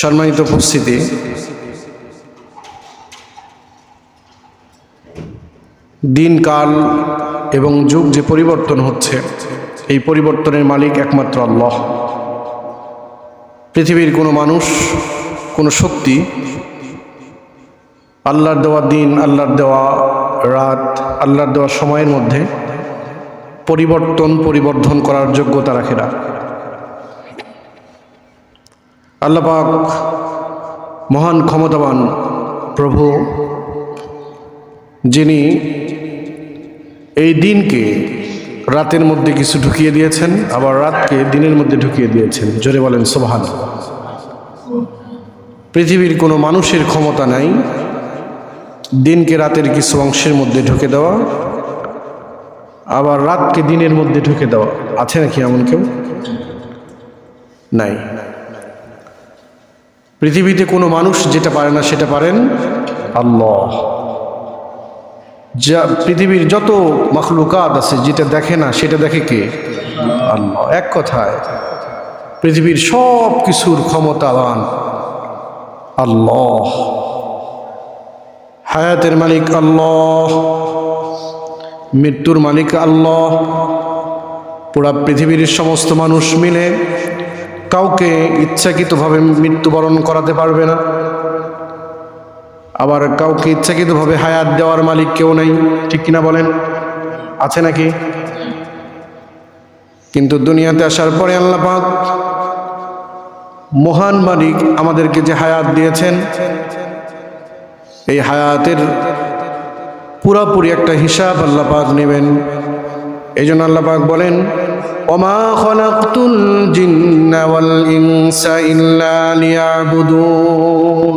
সম্মানিত উপস্থিতি। দিনকাল এবং যুগ যে পরিবর্তন হচ্ছে, এই পরিবর্তনের মালিক একমাত্র আল্লাহ। পৃথিবীর কোনো মানুষ, কোনো শক্তি, আল্লাহর দেওয়া দিন, আল্লাহর দেওয়া রাত, আল্লাহর দেওয়া সময়ের মধ্যে পরিবর্তন, পরিবর্ধন করার যোগ্যতা রাখে না। আল্লাহ পাক মহান ক্ষমতাবান প্রভু, যিনি এই দিনকে রাতের মধ্যে কিছু ঢুকিয়ে দিয়েছেন, আবার রাতকে দিনের মধ্যে ঢুকিয়ে দিয়েছেন। জোরে বলেন সোভান পৃথিবীর কোনো মানুষের ক্ষমতা নাই, দিনকে রাতের কিছু অংশের মধ্যে ঢুকে দেওয়া, আবার রাতকে দিনের মধ্যে ঢুকে দেওয়া। আছে নাকি এমন কেউ? নাই। পৃথিবীতে কোনো মানুষ যেটা পারে না, সেটা পারেন আল্লাহ। যা পৃথিবীর যত মখলুকাত আছে, যেটা দেখে না, সেটা দেখে কে? আল্লাহ। এক কথায়, পৃথিবীর সব কিছুর ক্ষমতাবান আল্লাহ। হায়াতের মালিক আল্লাহ, মৃত্যুর মালিক আল্লাহ। পুরা পৃথিবীর সমস্ত মানুষ মিলে কাউকে ইচ্ছাকৃতভাবে মৃত্যুবরণ করাতে পারবে না। আবার কাউকে ইচ্ছাকৃতভাবে হায়াত দেওয়ার মালিক কেউ নেই, ঠিক কিনা বলেন? আছে নাকি? কিন্তু দুনিয়াতে আসার পরে আল্লাহ পাক মহান মালিক আমাদেরকে যে হায়াত দিয়েছেন, এই হায়াতের পুরাপুরি একটা হিসাব আল্লাহ পাক নেবেন। এই জন্য আল্লাহ পাক বলেন, ওমা খলাকতুল জিন্না ওয়াল ইনসা ইল্লা লিয়াবুদুন।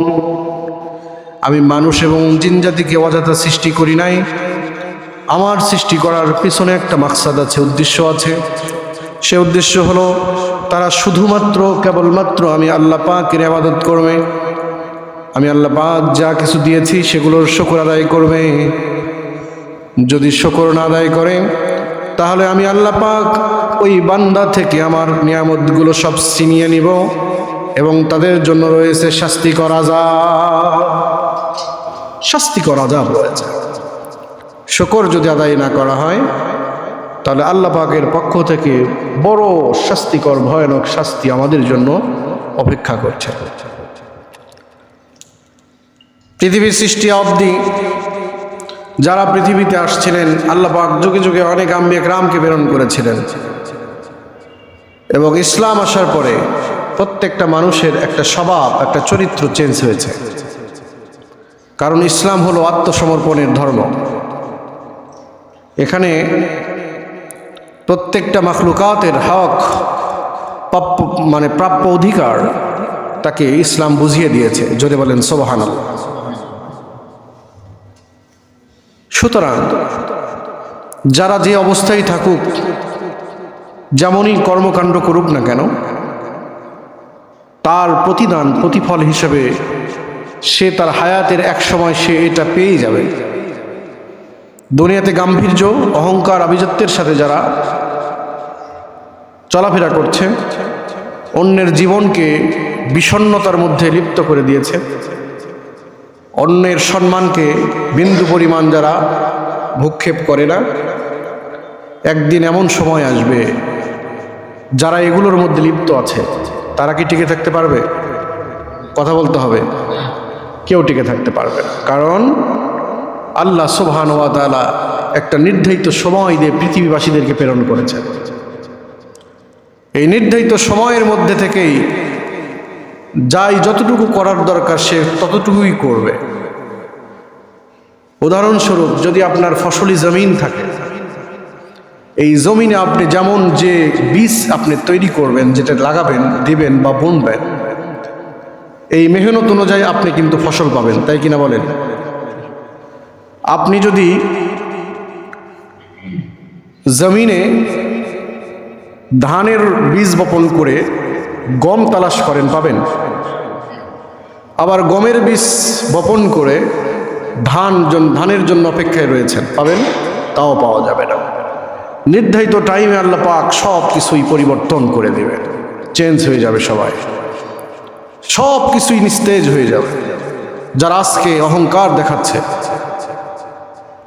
আমি মানুষ এবং জিন জাতিকে অযথা সৃষ্টি করি নাই। আমার সৃষ্টি করার পিছনে একটা মাকসাদ আছে, উদ্দেশ্য আছে। সে উদ্দেশ্য হলো, তারা শুধুমাত্র, কেবলমাত্র আমি আল্লাহ পাকের আবাদত করবে। আমি আল্লাহ পাক যা কিছু দিয়েছি সেগুলোর শকর আদায় করবে। যদি শকর না আদায় করে তাহলে আমি আল্লাহ পাক ওই বান্দা থেকে আমার নিয়ামতগুলো সব ছিনিয়ে নিব এবং তাদের জন্য রয়েছে শাস্তিকর আজাব শাস্তিকর আজাব রয়েছে শকর যদি আদায় না করা হয়, তাহলে আল্লাহ পাকের পক্ষ থেকে বড় শাস্তিকর, ভয়ানক শাস্তি আমাদের জন্য অপেক্ষা করছে। পৃথিবীর সৃষ্টি অবধি যারা পৃথিবীতে আসছিলেন, আল্লাহ পাক যুগে যুগে অনেক আম্বিয়া রামকে প্রেরণ করেছিলেন। এবং ইসলাম আসার পরে প্রত্যেকটা মানুষের একটা স্বভাব, একটা চরিত্র চেঞ্জ হয়েছে। কারণ ইসলাম হলো আত্মসমর্পণের ধর্ম। এখানে প্রত্যেকটা মাখলুকাতের হক, প্রাপ্য মানে প্রাপ্য অধিকার তাকে ইসলাম বুঝিয়ে দিয়েছে। যদি বলেন সোবাহান সুতরাং যারা যে অবস্থায় থাকুক, যেমনই কর্মকাণ্ড করুক না কেন, তার প্রতিদান, প্রতিফল হিসেবে সে তার হায়াতের এক সময় সে এটা পেয়ে যাবে। দুনিয়াতে গাম্ভীর্য, অহংকার, আভিজাত্যের সাথে যারা চলাফেরা করছে, অন্যের জীবনকে বিষণ্নতার মধ্যে লিপ্ত করে দিয়েছে। অন্যের সম্মানকে বিন্দু পরিমাণ যারা ভূক্ষেপ করে না, একদিন এমন সময় আসবে যারা এগুলোর মধ্যে লিপ্ত আছে, তারা কি টিকে থাকতে পারবে? কথা বলতে হবে। কেউ টিকে থাকতে পারবে কারণ আল্লাহ সোবাহানুয়াতালা একটা নির্ধারিত সময় দিয়ে পৃথিবীবাসীদেরকে প্রেরণ করেছেন। এই নির্ধারিত সময়ের মধ্যে থেকেই যাই যতটুকু করার দরকার সে ততটুকুই করবে। উদাহরণস্বরূপ, যদি আপনার ফসলি জমিন থাকে, এই জমিনে আপনি যেমন যে বীজ আপনি তৈরি করবেন, যেটা লাগাবেন, দিবেন বা বুনবেন, এই মেহনত অনুযায়ী আপনি কিন্তু ফসল পাবেন, তাই কিনা বলেন? আপনি যদি জমিনে ধানের বীজ বপন করে গম তালাশ করেন, পাবেন? আবার গমের বীজ বপন করে ধান ধানের জন্য অপেক্ষায় রয়েছেন। পাবেন? তাও পাওয়া যাবে না। নির্ধারিত টাইমে আল্লাহ পাক সব কিছুই পরিবর্তন করে দেবেন। চেঞ্জ হয়ে যাবে সবাই। সব কিছুই নিস্তেজ হয়ে যাবে। যারা আজকে অহংকার দেখাচ্ছে।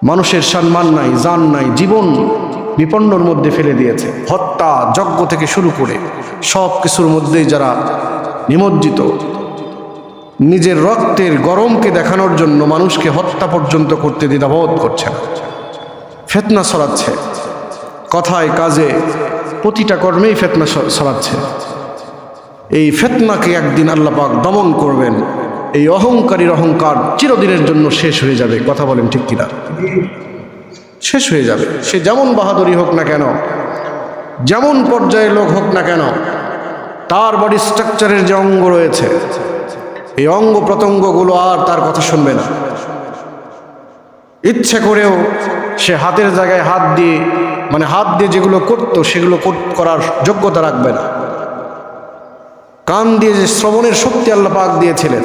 মানুষের সম্মান নাই, জান নাই, জীবন বিপন্নর মধ্যে ফেলে দিয়েছে। হত্যা, যজ্ঞ থেকে শুরু করে সব কিছুর মধ্যেই যারা নিমজ্জিত নিজের রক্তের গরমকে দেখানোর জন্য মানুষকে হত্যা পর্যন্ত করতে দ্বিধাবোধ করছে না। ফেতনা সরাচ্ছে কথায়, কাজে প্রতিটা কর্মেই ফেতনা ছ- ছড়াচ্ছে। এই ফেতনাকে একদিন আল্লাহ পাক দমন করবেন। এই অহংকারীর অহংকার চিরদিনের জন্য শেষ হয়ে যাবে। কথা বলেন ঠিক কিনা? শেষ হয়ে যাবে। সে যেমন বাহাদুরি হোক না কেন, যেমন পর্যায়ের লোক হোক না কেন, তার বডি স্ট্রাকচারের যে অঙ্গ রয়েছে এই অঙ্গ প্রত্যঙ্গগুলো আর তার কথা শুনবে না। ইচ্ছে করেও সে হাতের জায়গায় হাত দিয়ে মানে হাত দিয়ে যেগুলো করতো, সেগুলো করার যোগ্যতা রাখবে না। কান দিয়ে যে শ্রবণের শক্তি আল্লাহ পাক দিয়েছিলেন,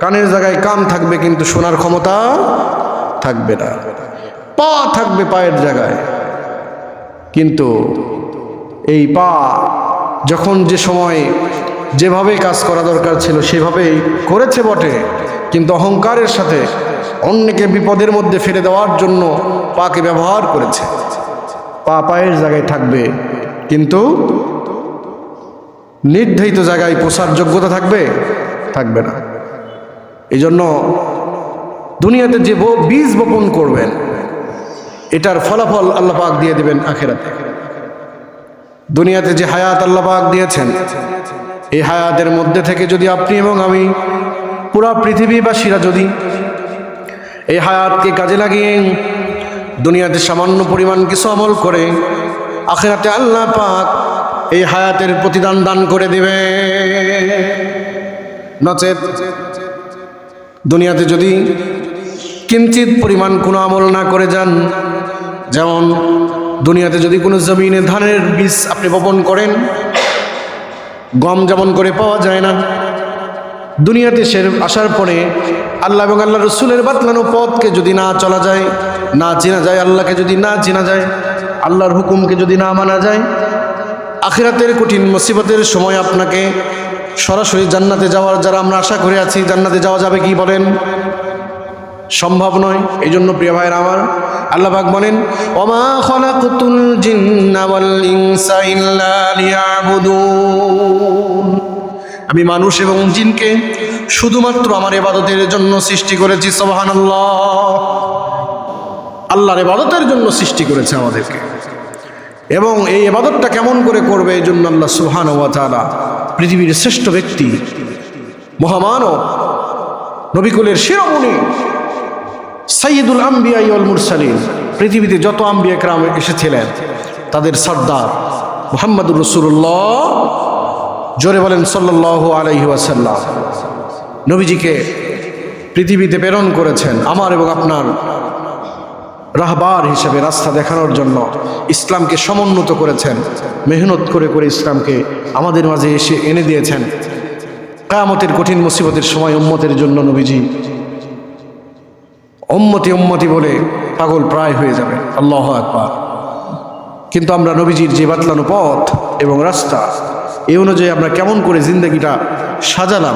কানের জায়গায় কান থাকবে কিন্তু শোনার ক্ষমতা থাকবে না। পা থাকবে পায়ের জায়গায়। কিন্তু এই পা যখন যে সময় যেভাবে কাজ করা দরকার ছিল, সেভাবেই করেছে বটে। কিন্তু অহংকারের সাথে অন্যকে বিপদের মধ্যে ফেলে দেওয়ার জন্য পাকে ব্যবহার করেছে। পা পায়ের জায়গায় থাকবে, কিন্তু নির্ধারিত জায়গায় পোষার যোগ্যতা থাকবে থাকবে না। এই জন্য দুনিয়াতে যে বীজ বপন করবেন, এটার ফলাফল আল্লাহ পাক দিয়ে দেবেন আখেরাতে। দুনিয়াতে যে হায়াত আল্লাহ পাক দিয়েছেন, এই হায়াতের মধ্যে থেকে যদি আপনি এবং আমি পুরা পৃথিবীবাসীরা যদি এই হায়াতকে কাজে লাগিয়ে দুনিয়াতে সামান্য পরিমাণ কিছু আমল করে, আখেরাতে আল্লাহ পাক এই হায়াতের প্রতিদান দান করে দিবে। নচেত দুনিয়াতে যদি কিঞ্চিত পরিমাণ কোনো আমল না করে যান, যেমন দুনিয়াতে যদি কোনো জমিনে ধানের বীজ আপনি বপন করেন, গম যেমন করে পাওয়া যায় না, দুনিয়াতে সে আসার পরে আল্লাহ এবং আল্লাহ রসুলের বাতলানো পথকে যদি না চলা যায়, না চেনা যায়, আল্লাহকে যদি না চেনা যায়, আল্লাহর হুকুমকে যদি না মানা যায়, আখিরাতের কঠিন মুসিবতের সময় আপনাকে সরাসরি জান্নাতে যাওয়ার যারা আমরা আশা করে আছি, জান্নাতে যাওয়া যাবে কি বলেন? সম্ভব নয়। এই জন্য প্রিয় ভাইয়ের আমার, আল্লাহ পাক বলেন, ওমা খলাকুতুল জিন্না ওয়াল ইনসা ইল্লা লিয়াবুদুন। আমি মানুষ এবং জিনকে শুধুমাত্র আমার ইবাদতের জন্য সৃষ্টি করেছি, সুবহানাল্লাহ। আল্লাহর ইবাদতের জন্য সৃষ্টি করেছে আমাদেরকে। এবং এই এবাদতটা কেমন করে করবে এই জন্য আল্লাহ সুহান ওয়া পৃথিবীর শ্রেষ্ঠ ব্যক্তি, মহামানব, নবিকুলের শিরোমণি সাইয়দুল আম্বিয়া ইউল মুরসালিন। পৃথিবীতে যত আম্বিয়া ক্রাম এসেছিলেন, তাদের সর্দার মোহাম্মদুর রসুল্লাহ জোরে বলেন সাল্লাহ আলাইহি ওয়াসাল্লাম। নবীজিকে পৃথিবীতে প্রেরণ করেছেন আমার এবং আপনার রাহবার হিসেবে রাস্তা দেখানোর জন্য। ইসলামকে সমুন্নত করেছেন, মেহনত করে করে ইসলামকে আমাদের মাঝে এসে এনে দিয়েছেন। কায়ামতের কঠিন মুসিবতের সময় উম্মতের জন্য নবীজি উম্মতি অম্মতি বলে পাগল প্রায় হয়ে যাবে। আল্লাহ একবার কিন্তু আমরা নবীজির যে বাতলানো পথ এবং রাস্তা এই অনুযায়ী আমরা কেমন করে জিন্দগিটা সাজালাম